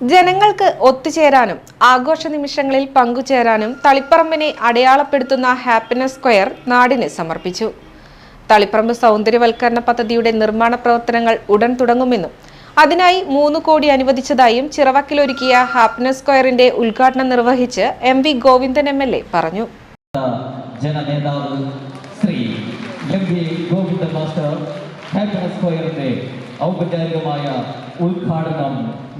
ജനങ്ങൾക്ക് ഒത്തുചേരാനും ആഘോഷ നിമിഷങ്ങളിൽ പങ്കുചേരാനും തളിപ്പറമ്പിനെ അടയാളപ്പെടുത്തുന്ന ഹാപ്പിനെസ് സ്ക്വയർ നാടിന് സമർപ്പിച്ചു. തളിപ്പറമ്പ് സൗന്ദര്യവൽക്കരണ പദ്ധതിയുടെ നിർമ്മാണ പ്രവർത്തനങ്ങൾ ഉടൻ തുടങ്ങുമെന്നും അതിനായി മൂന്ന് കോടി അനുവദിച്ചതായും ചിറവക്കിലൊരുക്കിയ ഹാപ്പിനെസ് സ്ക്വയറിന്റെ ഉദ്ഘാടനം നിർവഹിച്ച് M V Govindan M L A പറഞ്ഞു. ജനനേതാവ് Shri M V Govinda master happiness സ്ക്വയറിന്റെ ഔപചാരികമായ ഉദ്ഘാടനം.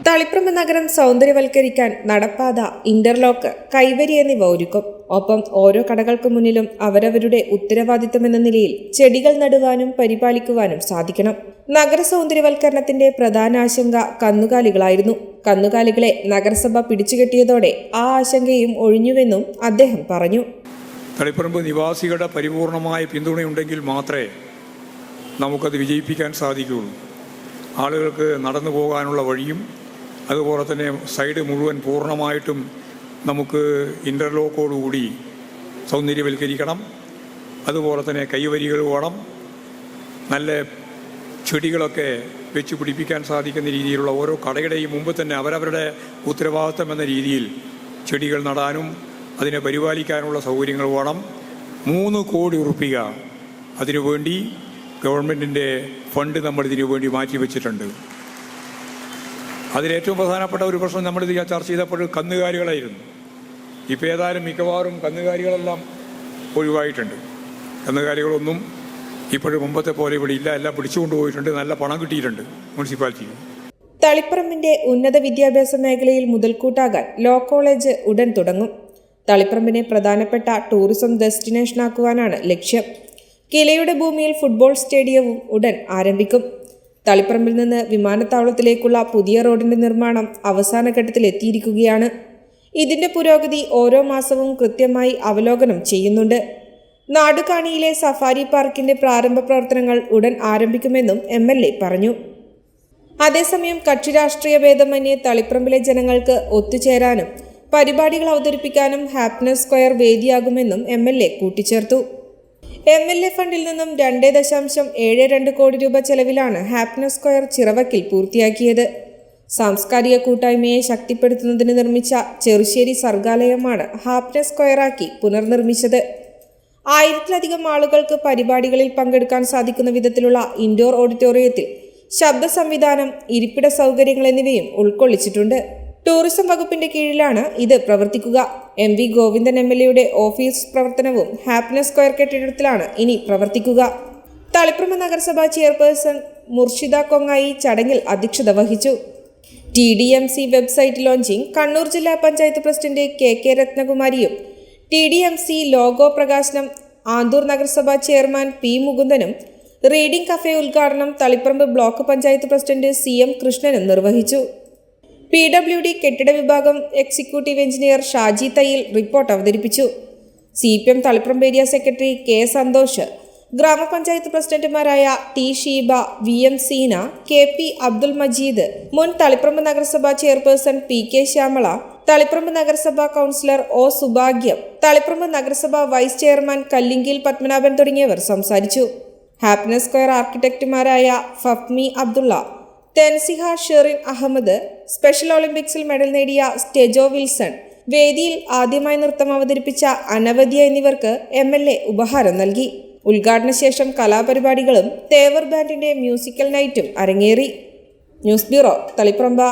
തളിപ്പറമ്പ് നഗരം സൗന്ദര്യവൽക്കരിക്കാൻ നടപ്പാത ഇന്റർലോക്ക് കൈവരി എന്നിവ ഒരുക്കും. ഒപ്പം ഓരോ കടകൾക്ക് മുന്നിലും അവരവരുടെ ഉത്തരവാദിത്തമെന്ന നിലയിൽ ചെടികൾ നടുവാനും പരിപാലിക്കുവാനും സാധിക്കണം. നഗര സൗന്ദര്യവൽക്കരണത്തിന്റെ പ്രധാന ആശങ്ക കന്നുകാലികളായിരുന്നു. കന്നുകാലികളെ നഗരസഭ പിടിച്ചുകെട്ടിയതോടെ ആ ആശങ്കയും ഒഴിഞ്ഞുവെന്നും അദ്ദേഹം പറഞ്ഞു. തളിപ്പറമ്പ് നിവാസികളുടെ പരിപൂർണമായ പിന്തുണയുണ്ടെങ്കിൽ മാത്രമേ നമുക്കത് വിജയിപ്പിക്കാൻ സാധിക്കുകയുള്ളൂ. ആളുകൾക്ക് നടന്നു പോകാനുള്ള വഴിയും അതുപോലെ തന്നെ സൈഡ് മുഴുവൻ പൂർണമായിട്ടും നമുക്ക് ഇന്റർലോക്കോടുകൂടി സൗന്ദര്യവൽക്കരിക്കണം. അതുപോലെ തന്നെ കൈവരികൾ വേണം. നല്ല ചെടികളൊക്കെ വെച്ച് പിടിപ്പിക്കാൻ സാധിക്കുന്ന രീതിയിലുള്ള ഓരോ കടയുടെയും മുമ്പ് തന്നെ അവരവരുടെ ഉത്തരവാദിത്തം എന്ന രീതിയിൽ ചെടികൾ നടാനും അതിനെ പരിപാലിക്കാനുള്ള സൗകര്യങ്ങൾ വേണം. മൂന്ന് കോടി ഉറപ്പിക അതിനുവേണ്ടി ഗവൺമെന്റിന്റെ ഫണ്ട് നമ്മൾ ഇതിനു വേണ്ടി മാറ്റിവെച്ചിട്ടുണ്ട് അതിലേറ്റവും പ്രധാനപ്പെട്ട ഒരു പ്രശ്നം നമ്മൾ ഇത് ചർച്ച ചെയ്തപ്പോൾ കന്നുകാലികളായിരുന്നു. ഇപ്പോൾ ഏതായാലും മിക്കവാറും കന്നുകാലികളെല്ലാം ഒഴിവായിട്ടുണ്ട്. കന്നുകാലികളൊന്നും ഇപ്പോഴും മുമ്പത്തെ പോലെ ഇവിടെ ഇല്ല. എല്ലാം പിടിച്ചുകൊണ്ടുപോയിട്ടുണ്ട് നല്ല പണം കിട്ടിയിട്ടുണ്ട് മുനിസിപ്പാലിറ്റിയിൽ തളിപ്പറമ്പിന്റെ ഉന്നത വിദ്യാഭ്യാസ മേഖലയിൽ മുതൽക്കൂട്ടാകാൻ ലോ കോളേജ് ഉടൻ തുടങ്ങും. തളിപ്പറമ്പിനെ പ്രധാനപ്പെട്ട ടൂറിസം ഡെസ്റ്റിനേഷനാക്കുവാനാണ് ലക്ഷ്യം. കിലയുടെ ഭൂമിയിൽ ഫുട്ബോൾ സ്റ്റേഡിയവും ഉടൻ ആരംഭിക്കും. തളിപ്പറമ്പിൽ നിന്ന് വിമാനത്താവളത്തിലേക്കുള്ള പുതിയ റോഡിന്റെ നിർമ്മാണം അവസാന ഘട്ടത്തിൽ എത്തിയിരിക്കുകയാണ്. ഇതിന്റെ പുരോഗതി ഓരോ മാസവും കൃത്യമായി അവലോകനം ചെയ്യുന്നുണ്ട്. നാടുകാണിയിലെ സഫാരി പാർക്കിന്റെ പ്രാരംഭ പ്രവർത്തനങ്ങൾ ഉടൻ ആരംഭിക്കുമെന്നും എം എൽ എ പറഞ്ഞു. അതേസമയം കക്ഷി രാഷ്ട്രീയ ഭേദമന്യേ തളിപ്പറമ്പിലെ ജനങ്ങൾക്ക് ഒത്തുചേരാനും പരിപാടികൾ അവതരിപ്പിക്കാനും ഹാപ്പിനെസ് സ്ക്വയർ വേദിയാകുമെന്നും എം എൽ എ കൂട്ടിച്ചേർത്തു. എം എൽ എ ഫണ്ടിൽ നിന്നും രണ്ട് ദശാംശം ഏഴ് രണ്ട് കോടി രൂപ ചെലവിലാണ് ഹാപ്പിനസ് സ്ക്വയർ ചിറവക്കിൽ പൂർത്തിയാക്കിയത്. സാംസ്കാരിക കൂട്ടായ്മയെ ശക്തിപ്പെടുത്തുന്നതിന് നിർമ്മിച്ച ചെറുശ്ശേരി സർഗാലയമാണ് ഹാപ്പിനസ് സ്ക്വയറാക്കി പുനർനിർമ്മിച്ചത്. ആയിരത്തിലധികം ആളുകൾക്ക് പരിപാടികളിൽ പങ്കെടുക്കാൻ സാധിക്കുന്ന വിധത്തിലുള്ള ഇൻഡോർ ഓഡിറ്റോറിയത്തിൽ ശബ്ദ സംവിധാനം ഇരിപ്പിട സൗകര്യങ്ങൾ എന്നിവയും ഉൾക്കൊള്ളിച്ചിട്ടുണ്ട്. ടൂറിസം വകുപ്പിന്റെ കീഴിലാണ് ഇത് പ്രവർത്തിക്കുക. M V Govindan M L എയുടെ ഓഫീസ് പ്രവർത്തനവും ഹാപ്പിനെസ് സ്ക്വയർ കെട്ടിടത്തിലാണ് ഇനി പ്രവർത്തിക്കുക. തളിപ്പറമ്പ് നഗരസഭാ ചെയർപേഴ്സൺ മുർഷിദ കൊങ്ങായി ചടങ്ങിൽ അധ്യക്ഷത വഹിച്ചു. T D M C website launching Kannur ജില്ലാ panchayat president K K രത്നകുമാരിയും T D M C logo പ്രകാശനം ആന്തൂർ നഗരസഭാ ചെയർമാൻ പി മുകുന്ദനും റീഡിംഗ് കഫേ ഉദ്ഘാടനം Taliparamba block panchayat president C M കൃഷ്ണനും നിർവഹിച്ചു. പി ഡബ്ല്യു ഡി കെട്ടിട വിഭാഗം executive engineer Shaji Thayyil report അവതരിപ്പിച്ചു. C P M Taliparamba area secretary K Santhosh ഗ്രാമപഞ്ചായത്ത് പ്രസിഡന്റുമാരായ T Sheeba V M Seena K P Abdul Majeed മുൻ തളിപ്പറമ്പ് നഗരസഭാ chairperson P K Shyamala Taliparamba നഗരസഭാ കൗൺസിലർ ഒ സുഭാഗ്യം തളിപ്പറമ്പ് നഗരസഭാ vice chairman Kallingil Padmanabhan തുടങ്ങിയവർ സംസാരിച്ചു. Happiness square ആർക്കിടെക്റ്റുമാരായ ഫഫ്മി അബ്ദുള്ള തെൻസിഹ ഷെറിൻ അഹമ്മദ് സ്പെഷ്യൽ ഒളിമ്പിക്സിൽ മെഡൽ നേടിയ സ്റ്റെജോ വിൽസൺ. വേദിയിൽ ആദ്യമായി നൃത്തം അവതരിപ്പിച്ച അനവധ്യ എന്നിവർക്ക് എം എൽ എ ഉപഹാരം നൽകി. ഉദ്ഘാടന ശേഷം കലാപരിപാടികളും തേവർ ബാൻഡിന്റെ മ്യൂസിക്കൽ നൈറ്റും അരങ്ങേറി. News bureau Taliparamba.